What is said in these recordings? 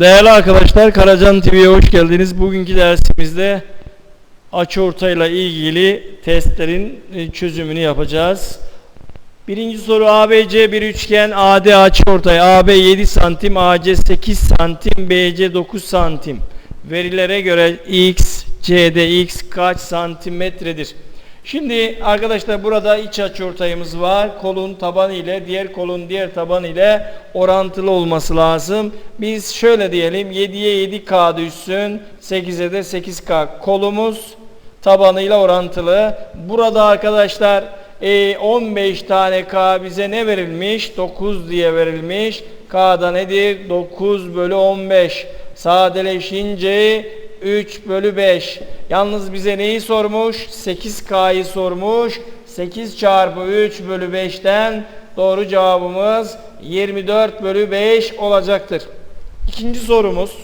Değerli arkadaşlar Karacan TV'ye hoş geldiniz. Bugünkü dersimizde açıortayla ilgili testlerin e, çözümünü yapacağız. Birinci soru ABC bir üçgen AD açıortay AB 7 santim AC 8 santim BC 9 santim verilere göre X CD X kaç santimetredir? Şimdi arkadaşlar burada iç açıortayımız var. Kolun tabanı ile diğer kolun diğer tabanı ile orantılı olması lazım. Biz şöyle diyelim 7'ye 7K düşsün 8'e de 8K kolumuz tabanıyla orantılı. Burada arkadaşlar e, 15 tane K bize ne verilmiş? 9 diye verilmiş. K'da nedir? 9 bölü 15. Sadeleşince 3 bölü 5. Yalnız bize neyi sormuş? 8K'yı sormuş. 8 çarpı 3 bölü 5'ten doğru cevabımız 24 bölü 5 olacaktır. İkinci sorumuz.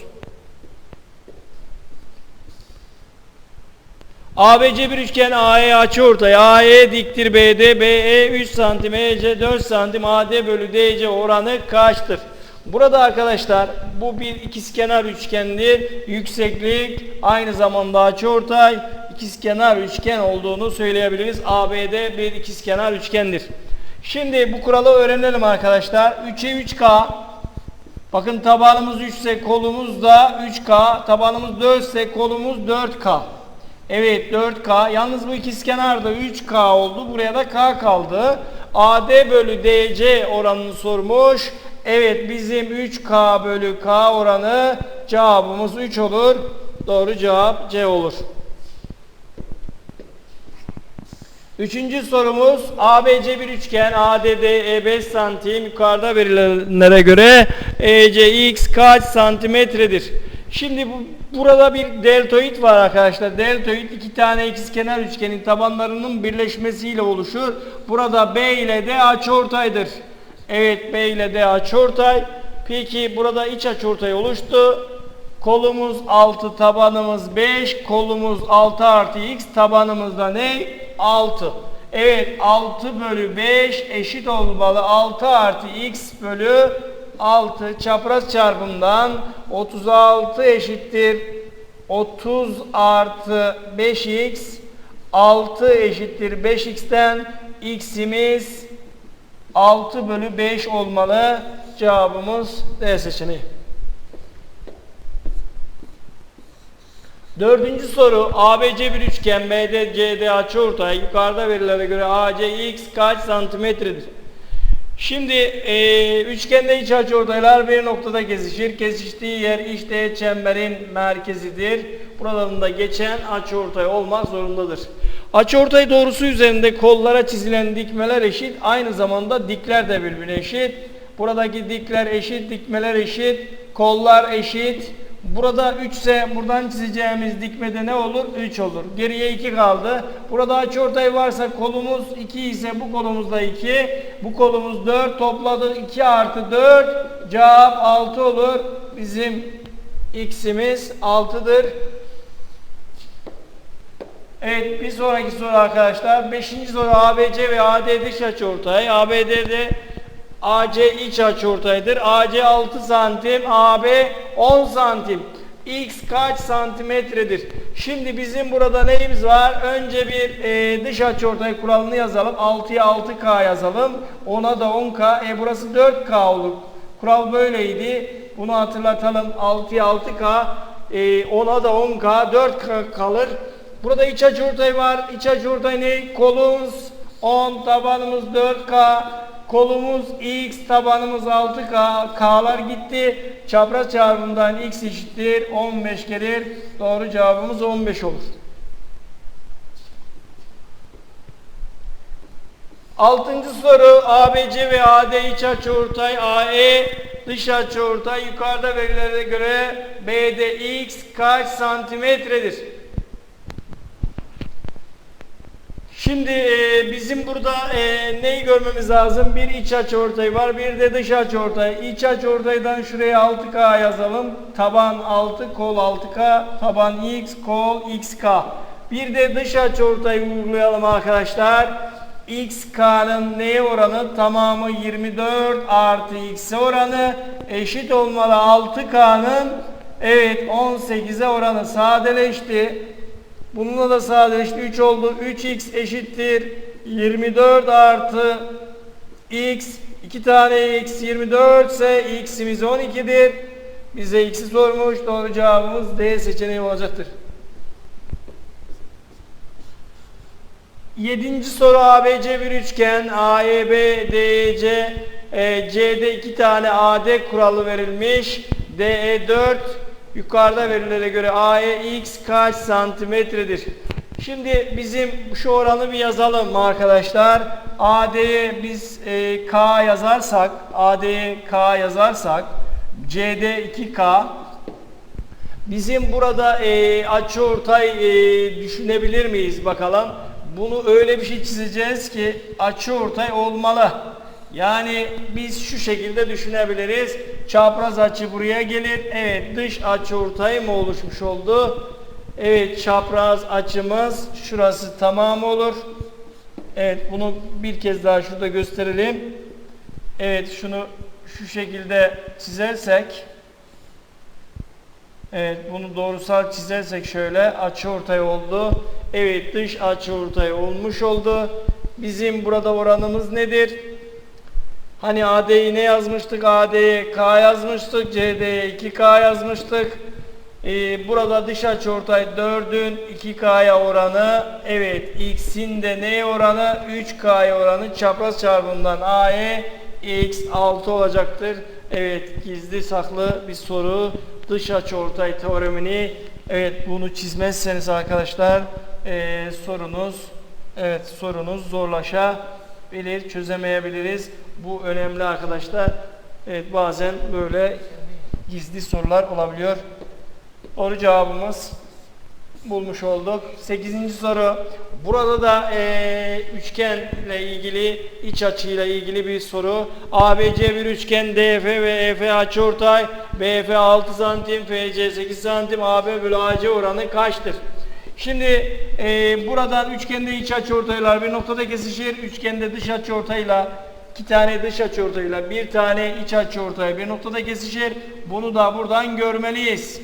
ABC bir üçgen AE açıortay. AE diktir BD, BE 3 santim, EC 4 santim, AD bölü DC oranı kaçtır? Burada arkadaşlar bu bir ikizkenar üçgendir. Yükseklik aynı zamanda açıortay ikizkenar üçgen olduğunu söyleyebiliriz. ABD bir ikizkenar üçgendir. Şimdi bu kuralı öğrenelim arkadaşlar. 3'e 3K Bakın tabanımız 3 ise kolumuz da 3K. Tabanımız 4 ise kolumuz 4K. Evet 4K. Yalnız bu ikizkenarda 3K oldu. Buraya da K kaldı. AD bölü DC oranını sormuş. Evet bizim 3K bölü K oranı cevabımız 3 olur. Doğru cevap C olur. Üçüncü sorumuz ABC bir üçgen ADD E 5 santim yukarıda verilenlere göre EC X kaç santimetredir? Şimdi bu, burada bir deltoid var arkadaşlar. Deltoid iki tane ikizkenar üçgenin tabanlarının birleşmesiyle oluşur. Burada B ile D açıortaydır. Evet B ile D açıortay. Peki burada iç açıortay oluştu. Kolumuz 6, tabanımız 5, kolumuz 6 artı x, tabanımız da ne? 6. Evet 6 bölü 5 eşit olmalı 6 artı x bölü 6 çapraz çarpımdan 36 eşittir 30 artı 5x 6 eşittir 5x'ten x'imiz 6 bölü 5 olmalı cevabımız D seçeneği. Dördüncü soru ABC bir üçgen BD CD açıortay yukarıda verilere göre AC x kaç santimetredir? Şimdi e, üçgende iç açıortaylar bir noktada kesişir. Kesiştiği yer işte çemberin merkezidir. Buralarında geçen açıortay olmak zorundadır. Açıortay doğrusu üzerinde kollara çizilen dikmeler eşit. Aynı zamanda dikler de birbirine eşit. Buradaki dikler eşit, dikmeler eşit, kollar eşit. Burada 3 ise buradan çizeceğimiz dikmede ne olur? 3 olur. Geriye 2 kaldı. Burada açıortay varsa kolumuz 2 ise bu kolumuz da 2. Bu kolumuz 4 topladı 2 artı 4 cevap 6 olur. Bizim x'imiz 6'dır. Evet bir sonraki soru arkadaşlar. Beşinci soru ABC ve AD dış açıortay. ABD'de AC iç açıortaydır. AC 6 santim, AB 10 santim. X kaç santimetredir? Şimdi bizim burada neyimiz var? Önce bir e, dış açıortay kuralını yazalım. 6'ya 6K yazalım. 10'a da 10K. E burası 4K olur. Kural böyleydi. Bunu hatırlatalım. 6'ya 6K. E, 10'a da 10K. 4K kalır. Burada iç açıortay var. İç açıortay ne? Kolumuz 10, tabanımız 4K. Kolumuz x, tabanımız 6k, k'lar gitti. Çapraz çarpımından x eşittir 15 gelir. Doğru cevabımız 15 olur. Altıncı soru ABC ve AD iç açıortay, AE dış açıortay yukarıda verilere göre BDX kaç santimetredir? Şimdi e, bizim burada e, neyi görmemiz lazım? Bir iç açıortay var, bir de dış açıortay. İç açıortaydan şuraya 6K yazalım. Taban 6, kol 6K, taban X, kol XK. Bir de dış açıortayı uygulayalım arkadaşlar. XK'nın neye oranı? Tamamı 24 artı X'e oranı. eşit olmalı 6K'nın evet 18'e oranı sadeleşti. Bununla da sadeleşti 3 oldu. 3x eşittir 24 artı x 2 tane x 24 ise x'imiz 12'dir. Bize x'i sormuş. Doğru cevabımız D seçeneği olacaktır. Yedinci soru ABC bir üçgen AEB DEC e, C'de iki tane AD kuralı verilmiş. DE 4 yukarıda verilere göre AE x kaç santimetredir? Şimdi bizim şu oranı bir yazalım arkadaşlar. AD'ye biz e, K yazarsak, AD'ye K yazarsak CD 2K Bizim burada e, açıortay e, düşünebilir miyiz bakalım. Bunu öyle bir şey çizeceğiz ki açıortay olmalı. Yani biz şu şekilde düşünebiliriz. Çapraz açı buraya gelir. Evet dış açıortay mı oluşmuş oldu? Evet çapraz açımız şurası tamam olur. Evet bunu bir kez daha şurada gösterelim. Evet şunu şu şekilde çizersek Evet bunu doğrusal çizersek şöyle açı ortay oldu. Evet dış açı ortay olmuş oldu. Bizim burada oranımız nedir? Hani AD'yi ne yazmıştık? AD'ye K yazmıştık. CD'ye 2K yazmıştık. Ee, burada dış açı ortay 4'ün 2K'ya oranı. Evet X'in de neye oranı? 3K'ya oranı. Çapraz çarpımından AE X 6 olacaktır. Evet gizli saklı bir soru. Dış açı ortay teoremini evet bunu çizmezseniz arkadaşlar e, sorunuz evet sorunuz zorlaşabilir çözemeyebiliriz. Bu önemli arkadaşlar. Evet bazen böyle gizli sorular olabiliyor. Doğru cevabımız bulmuş olduk. 8. soru. Burada da e, üçgenle ilgili, iç açıyla ilgili bir soru. ABC bir üçgen DF ve EF açıortay. BF 6 santim, FC 8 santim, AB bölü AC oranı kaçtır? Şimdi e, buradan üçgende iç açıortaylar bir noktada kesişir. Üçgende dış açıortayla iki tane dış açıortayla bir tane iç açıortay bir noktada kesişir. Bunu da buradan görmeliyiz.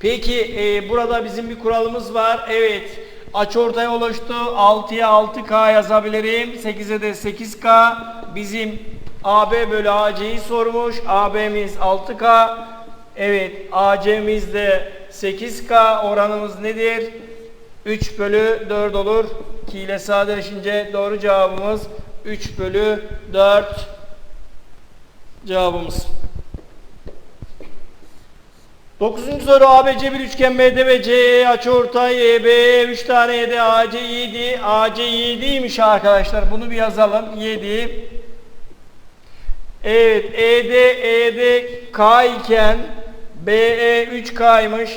Peki e, burada bizim bir kuralımız var. Evet. Açıortay oluştu. 6'ya 6K yazabilirim. 8'e de 8K. Bizim AB bölü AC'yi sormuş. AB'miz 6K. Evet. AC'miz de 8K. Oranımız nedir? 3 bölü 4 olur. 2 ile sadeleşince doğru cevabımız 3 bölü 4 cevabımız. Dokuzuncu soru ABC bir üçgen BD ve CE açıortay EB 3 tane ED AC 7 AC 7'ymiş arkadaşlar. Bunu bir yazalım. 7 Evet ED ED K iken BE 3K'ymış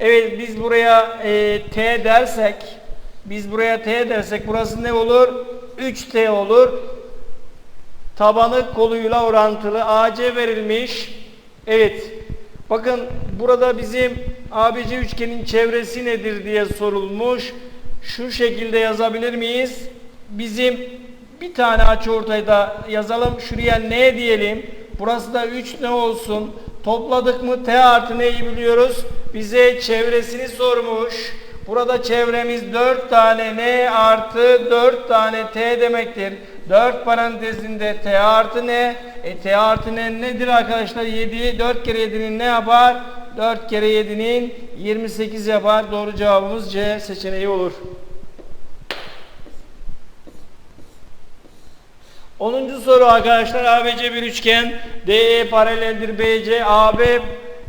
Evet biz buraya e, T dersek biz buraya T dersek burası ne olur 3T olur tabanı koluyla orantılı AC verilmiş Evet Bakın burada bizim ABC üçgenin çevresi nedir diye sorulmuş. Şu şekilde yazabilir miyiz? Bizim bir tane açıortayda yazalım. Şuraya n diyelim. Burası da 3 ne olsun? Topladık mı t artı neyi biliyoruz? Bize çevresini sormuş. Burada çevremiz 4 tane n artı 4 tane t demektir. 4 parantezinde t artı n. E t artı n nedir arkadaşlar? 7. 4 kere 7'nin ne yapar? 4 kere 7'nin 28 yapar. Doğru cevabımız C seçeneği olur. 10. soru arkadaşlar ABC bir üçgen DE paraleldir BC AB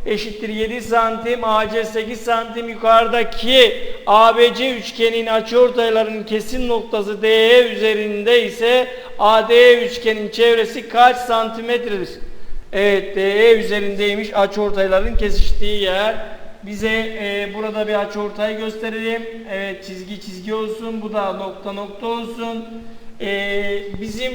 eşittir 7 santim AC 8 santim yukarıdaki ABC üçgenin açıortaylarının kesim noktası DE üzerinde ise ADE üçgenin çevresi kaç santimetredir? Evet DE üzerindeymiş açıortayların kesiştiği yer. Bize e, burada bir açıortay gösterelim. Evet çizgi çizgi olsun. Bu da nokta nokta olsun. E, bizim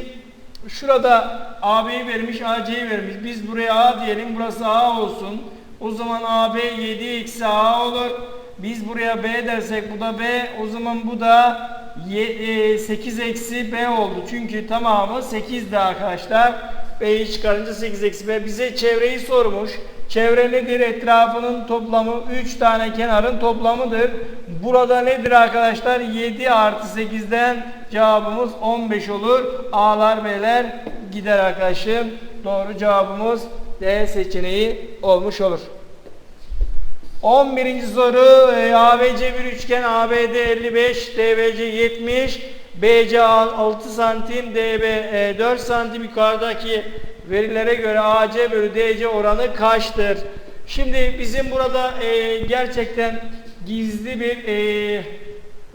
şurada AB'yi vermiş, AC'yi vermiş. Biz buraya A diyelim. Burası A olsun. O zaman AB 7 eksi A olur. Biz buraya B dersek bu da B. O zaman bu da 8 eksi B oldu. Çünkü tamamı 8'di arkadaşlar. B'yi çıkarınca 8 eksi B. Bize çevreyi sormuş. Çevre nedir? Etrafının toplamı 3 tane kenarın toplamıdır. Burada nedir arkadaşlar? 7 artı 8'den cevabımız 15 olur. A'lar B'ler gider arkadaşım. Doğru cevabımız D seçeneği olmuş olur. 11. soru e, ABC bir üçgen ABD 55 DBC 70 BC 6 santim DB e, 4 santim yukarıdaki verilere göre AC bölü DC oranı kaçtır? Şimdi bizim burada e, gerçekten gizli bir e,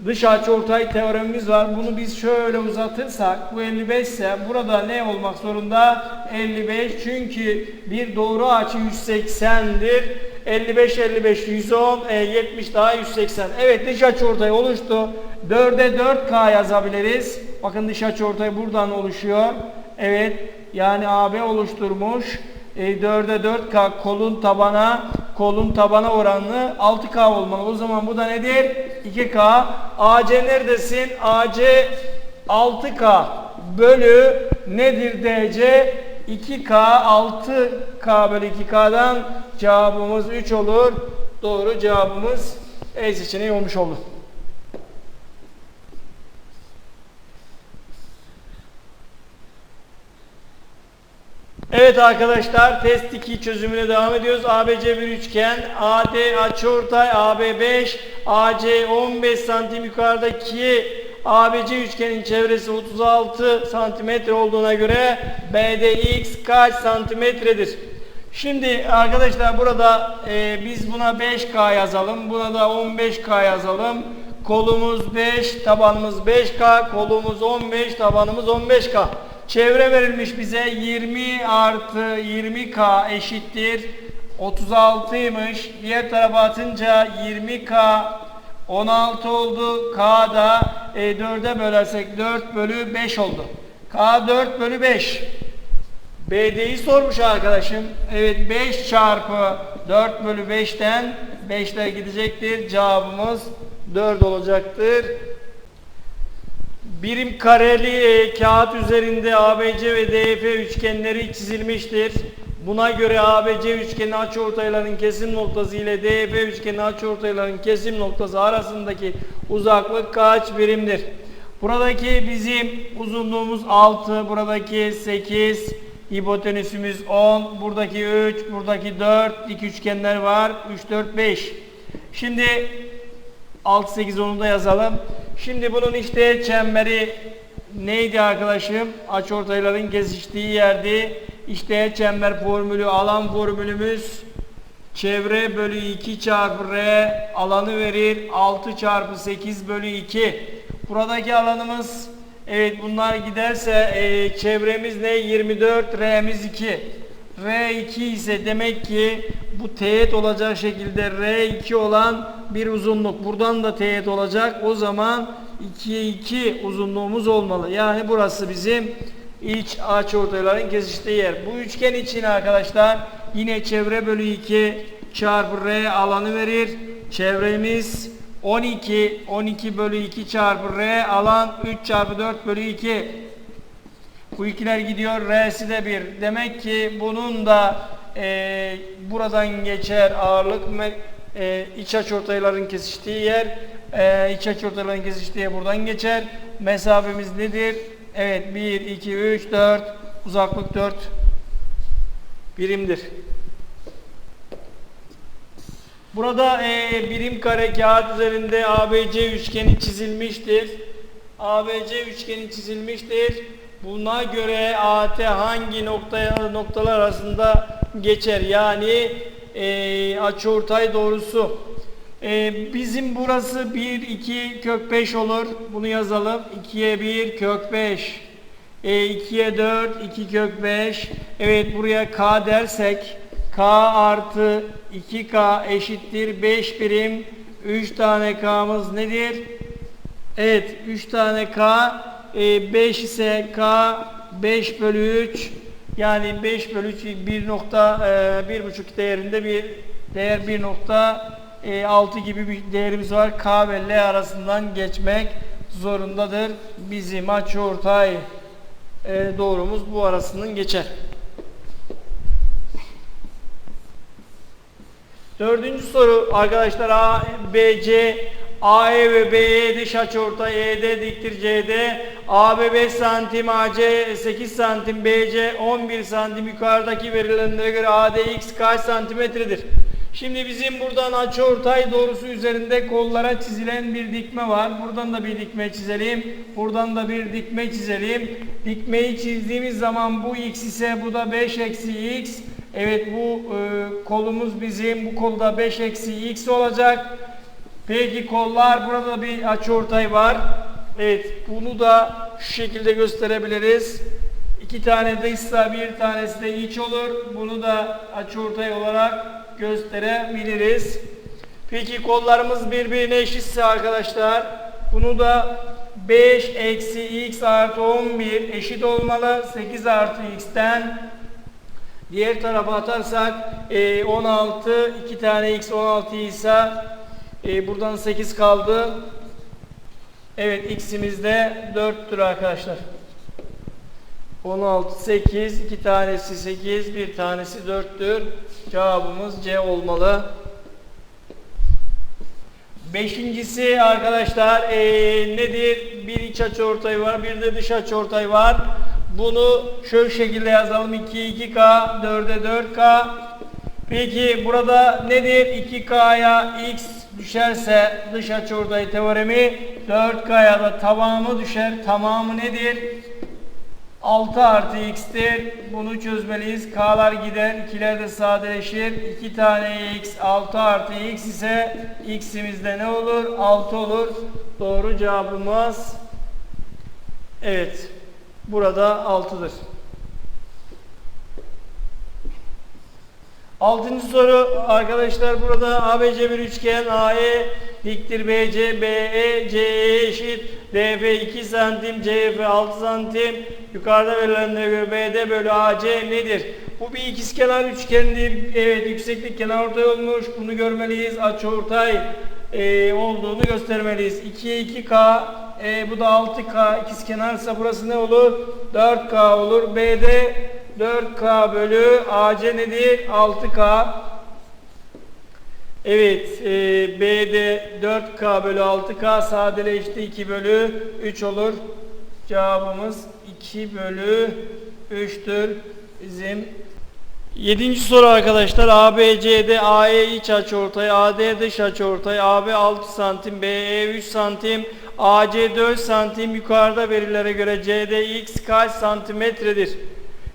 dış açıortay teoremimiz var. Bunu biz şöyle uzatırsak bu 55 ise burada ne olmak zorunda? 55 çünkü bir doğru açı 180'dir. 55 55 110 e, 70 daha 180. Evet dış açıortay oluştu. 4'e 4K yazabiliriz. Bakın dış açıortay buradan oluşuyor. Evet yani AB oluşturmuş. E, 4'e 4K kolun tabana kolun tabana oranı 6K olmalı. O zaman bu da nedir? 2K. AC neredesin? AC 6K bölü nedir DC? 2K 6K bölü 2K'dan cevabımız 3 olur. Doğru cevabımız E seçeneği olmuş oldu. Evet arkadaşlar test 2 çözümüne devam ediyoruz. ABC bir üçgen. AD açıortay AB 5, AC 15 santim yukarıdaki ABC üçgenin çevresi 36 santimetre olduğuna göre BDX kaç santimetredir? Şimdi arkadaşlar burada e, biz buna 5K yazalım. Buna da 15K yazalım. Kolumuz 5, tabanımız 5K, kolumuz 15, tabanımız 15K. Çevre verilmiş bize 20 artı 20K eşittir 36'ymış. Diğer tarafa atınca 20K 16 oldu. K da e, 4'e bölersek 4 bölü 5 oldu. K 4 bölü 5. BD'yi sormuş arkadaşım. Evet 5 çarpı 4 bölü 5'ten 5'ler gidecektir. Cevabımız 4 olacaktır. Birim kareli kağıt üzerinde ABC ve DF üçgenleri çizilmiştir. Buna göre ABC üçgeni açıortayların kesim noktası ile DF üçgeni açıortayların kesim noktası arasındaki uzaklık kaç birimdir? Buradaki bizim uzunluğumuz 6, buradaki 8, hipotenüsümüz 10, buradaki 3, buradaki 4, dik üçgenler var. 3, 4, 5. Şimdi 6, 8, 10'u da yazalım. Şimdi bunun işte çemberi neydi arkadaşım? Açıortayların kesiştiği yerdi. İşte çember formülü, alan formülümüz çevre bölü 2 çarpı r alanı verir. 6 çarpı 8 bölü 2. Buradaki alanımız evet bunlar giderse e, çevremiz ne? 24, r'miz 2. R2 ise demek ki bu teğet olacak şekilde R2 olan bir uzunluk. Buradan da teğet olacak. O zaman 2'ye 2 uzunluğumuz olmalı. Yani burası bizim iç açıortayların kesiştiği yer. Bu üçgen için arkadaşlar yine çevre bölü 2 çarpı R alanı verir. Çevremiz 12. 12 bölü 2 çarpı R alan 3 çarpı 4 bölü 2. Bu ikiler gidiyor. R'si de 1. Demek ki bunun da e, buradan geçer ağırlık e, iç açıortayların kesiştiği yer e, iç açıortayların kesiştiği yer buradan geçer. Mesafemiz nedir? Evet 1, 2, 3, 4 uzaklık 4 birimdir. Burada e, birim kare kağıt üzerinde ABC üçgeni çizilmiştir. ABC üçgeni çizilmiştir. Buna göre AT hangi noktaya noktalar arasında geçer? Yani e, açıortay doğrusu. E, bizim burası 1, 2 kök 5 olur. Bunu yazalım. 2'ye 1 kök 5. E, 2'ye 4 2 kök 5. Evet buraya K dersek K artı 2K eşittir 5 birim. 3 tane K'mız nedir? Evet 3 tane K e, 5 ise K 5 bölü 3 yani 5 bölü 3 1 nokta e, 1,5 değerinde bir değer 1 nokta e, 6 gibi bir değerimiz var. K ve L arasından geçmek zorundadır. Bizim açıortay e, doğrumuz bu arasının geçer. Dördüncü soru arkadaşlar A, B, C, AE ve BE dış açıortay, ED diktir CD AB 5 santim AC 8 santim BC 11 santim yukarıdaki verilenlere göre ADX kaç santimetredir? Şimdi bizim buradan açıortay doğrusu üzerinde kollara çizilen bir dikme var. Buradan da bir dikme çizelim. Buradan da bir dikme çizelim. Dikmeyi çizdiğimiz zaman bu x ise bu da 5 eksi x. Evet bu e, kolumuz bizim bu kolda 5 eksi x olacak. Peki kollar burada da bir açıortay var. Evet bunu da şu şekilde gösterebiliriz. İki tane dışsa bir tanesi de iç olur. Bunu da açıortay olarak gösterebiliriz. Peki kollarımız birbirine eşitse arkadaşlar bunu da 5 eksi x artı 11 eşit olmalı. 8 artı x'ten diğer tarafa atarsak e, 16 2 tane x 16 ise e, buradan 8 kaldı. Evet x'imiz de 4'tür arkadaşlar. 16, 8, 2 tanesi 8, bir tanesi 4'tür. Cevabımız C olmalı. Beşincisi arkadaşlar e, nedir? Bir iç açıortay var, bir de dış açıortay var. Bunu şu şekilde yazalım. 2, 2K, 4'e 4K. Peki burada nedir? 2K'ya X düşerse dış açıortay teoremi 4K'ya da tamamı düşer. Tamamı nedir? 6 artı x'tir. Bunu çözmeliyiz. K'lar gider. ikiler de sadeleşir. 2 tane x 6 artı x ise x'imizde ne olur? 6 olur. Doğru cevabımız evet. Burada 6'dır. Altıncı soru arkadaşlar burada ABC bir üçgen AE diktir BC BE CE eşit DF 2 santim CF 6 santim yukarıda verilenlere göre BD bölü AC nedir? Bu bir ikizkenar üçgendir. Evet yükseklik kenar ortay olmuş. Bunu görmeliyiz. Açıortay e, olduğunu göstermeliyiz. 2'ye 2K e, bu da 6K ikizkenarsa burası ne olur? 4K olur. BD 4K bölü AC nedir? 6K. Evet, e, B'de 4K bölü 6K sadeleşti 2 bölü 3 olur. Cevabımız 2 bölü 3'tür bizim. Yedinci soru arkadaşlar. ABC'de AE iç açıortay, AD dış açıortay, AB 6 santim, BE 3 santim, AC 4 santim yukarıda verilere göre CD x kaç santimetredir?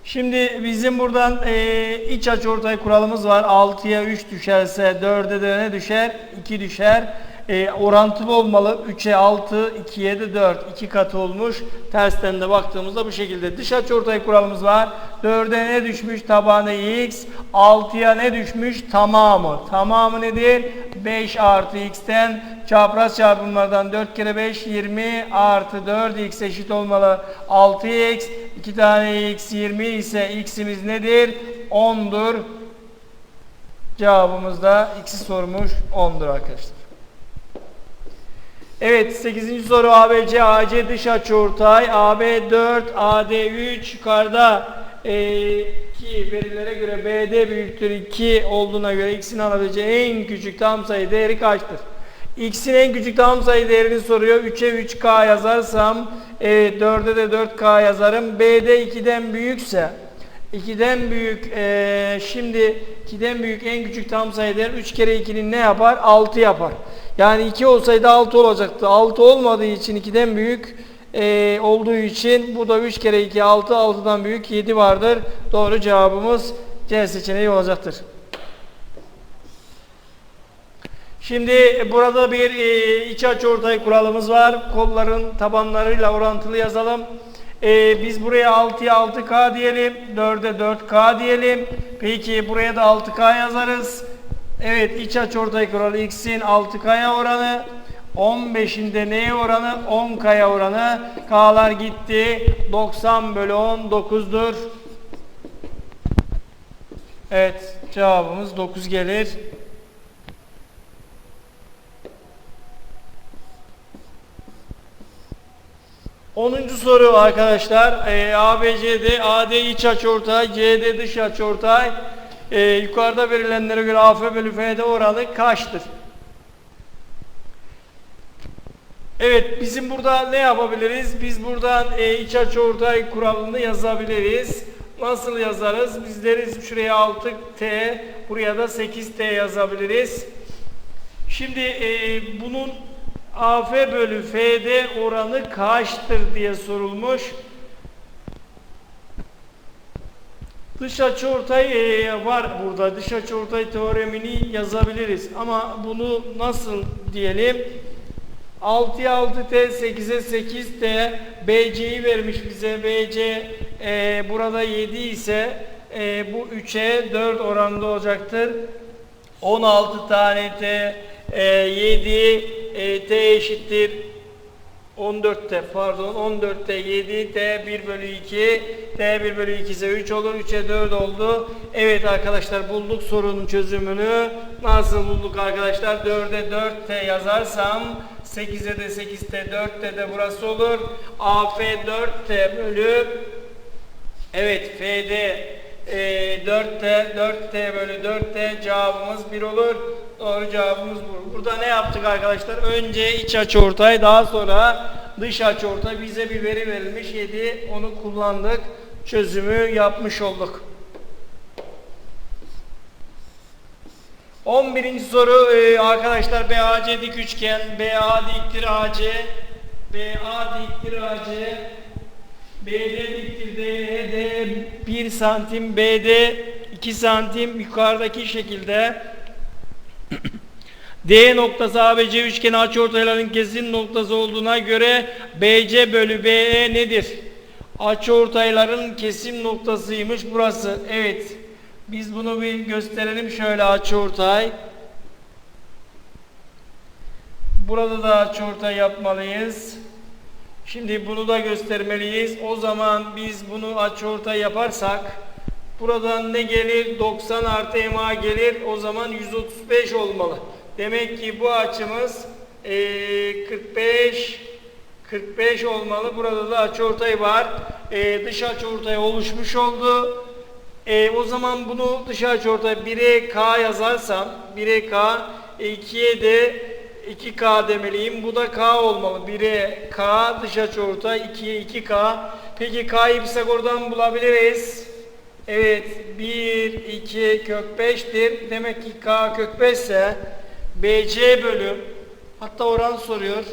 Şimdi bizim buradan e, iç açıortay kuralımız var. 6'ya 3 düşerse 4'e de ne düşer? 2 düşer. E, orantılı olmalı. 3'e 6, 2'ye de 4. 2 katı olmuş. Tersten de baktığımızda bu şekilde. Dış açıortay kuralımız var. 4'e ne düşmüş? Tabanı x. 6'ya ne düşmüş? Tamamı. Tamamı nedir? 5 artı x'ten çapraz çarpımlardan 4 kere 5 20 artı 4x eşit olmalı. 6x 2 tane x 20 ise x'imiz nedir? 10'dur. Cevabımız da x'i sormuş 10'dur arkadaşlar. Evet 8. soru ABC AC dış açıortay AB 4 AD 3 yukarıda e, ki verilere göre BD büyüktür 2 olduğuna göre x'in alabileceği en küçük tam sayı değeri kaçtır? X'in en küçük tam sayı değerini soruyor. 3'e 3K yazarsam evet 4'e de 4K yazarım. BD 2'den büyükse 2'den büyük e, şimdi 2'den büyük en küçük tam sayı değer 3 kere 2'nin ne yapar? 6 yapar. Yani 2 olsaydı 6 olacaktı. 6 olmadığı için 2'den büyük e, olduğu için bu da 3 kere 2 6 6'dan büyük 7 vardır. Doğru cevabımız C seçeneği olacaktır. Şimdi burada bir e, iç açıortay kuralımız var. Kolların tabanlarıyla orantılı yazalım. E, biz buraya 6'ya 6K diyelim. 4'e 4K diyelim. Peki buraya da 6K yazarız. Evet iç açıortay kuralı x'in 6K'ya oranı. 15'inde neye oranı? 10K'ya oranı. K'lar gitti. 90 bölü 10 9'dur. Evet cevabımız 9 gelir. Onuncu soru arkadaşlar. E, ABC'de AD iç açıortay, CD dış açıortay. e, yukarıda verilenlere göre AF bölü FD oranı kaçtır? Evet bizim burada ne yapabiliriz? Biz buradan e, iç açı ortay kuralını yazabiliriz. Nasıl yazarız? Biz deriz şuraya 6T, buraya da 8T yazabiliriz. Şimdi e, bunun AF bölü FD oranı kaçtır diye sorulmuş. Dış açıortay e, var burada. Dış açıortay teoremini yazabiliriz. Ama bunu nasıl diyelim? 6'ya 6T, 8'e 8T, BC'yi vermiş bize. BC e, burada 7 ise e, bu 3'e 4 oranında olacaktır. 16 tane T, e, 7 e, T eşittir 14'te pardon 14'te 7 T 1 bölü 2 T 1 bölü 2 ise 3 olur 3'e 4 oldu. Evet arkadaşlar bulduk sorunun çözümünü. Nasıl bulduk arkadaşlar? 4'e 4 T yazarsam 8'e de 8 T 4'te de burası olur. AF 4 T bölü Evet FD e, 4T 4T bölü 4T cevabımız 1 olur. Doğru cevabımız bu. Burada ne yaptık arkadaşlar? Önce iç açıortay daha sonra dış açıortay bize bir veri verilmiş 7 onu kullandık. Çözümü yapmış olduk. 11. soru e, arkadaşlar BAC dik üçgen BA diktir AC BA diktir AC BD diktir DE D 1 santim BD 2 santim yukarıdaki şekilde D noktası ABC üçgeni açıortayların kesin noktası olduğuna göre BC bölü BE nedir? Açıortayların kesim noktasıymış burası. Evet. Biz bunu bir gösterelim şöyle açıortay. Burada da açıortay yapmalıyız. Şimdi bunu da göstermeliyiz. O zaman biz bunu açıortay yaparsak buradan ne gelir? 90 artı MA gelir. O zaman 135 olmalı. Demek ki bu açımız eee, 45 45 olmalı. Burada da açıortay var. Eee dış açıortay oluşmuş oldu. E, o zaman bunu dış açıortay 1'e K yazarsam 1'e K, 2'ye de 2K demeliyim. Bu da K olmalı. 1'e K dış açıortay, 2'ye 2K. Peki K'yı Pisagor'dan bulabiliriz. Evet 1, 2 kök 5'tir. Demek ki K kök 5 ise BC bölü hatta oran soruyor.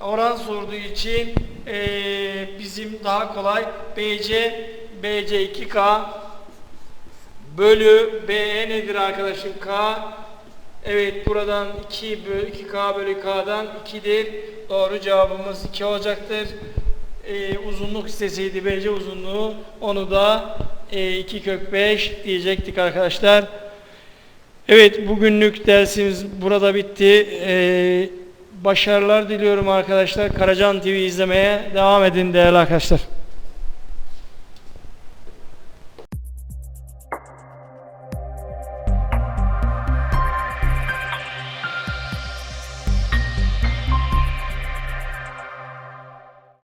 Oran sorduğu için eee, bizim daha kolay BC BC 2K bölü BE nedir arkadaşım? K. Evet buradan 2 bölü 2K bölü K'dan 2'dir. Doğru cevabımız 2 olacaktır. Ee, uzunluk isteseydi BC uzunluğu onu da e, 2 kök 5 diyecektik arkadaşlar. Evet bugünlük dersimiz burada bitti. Ee, başarılar diliyorum arkadaşlar. Karacan TV izlemeye devam edin değerli arkadaşlar.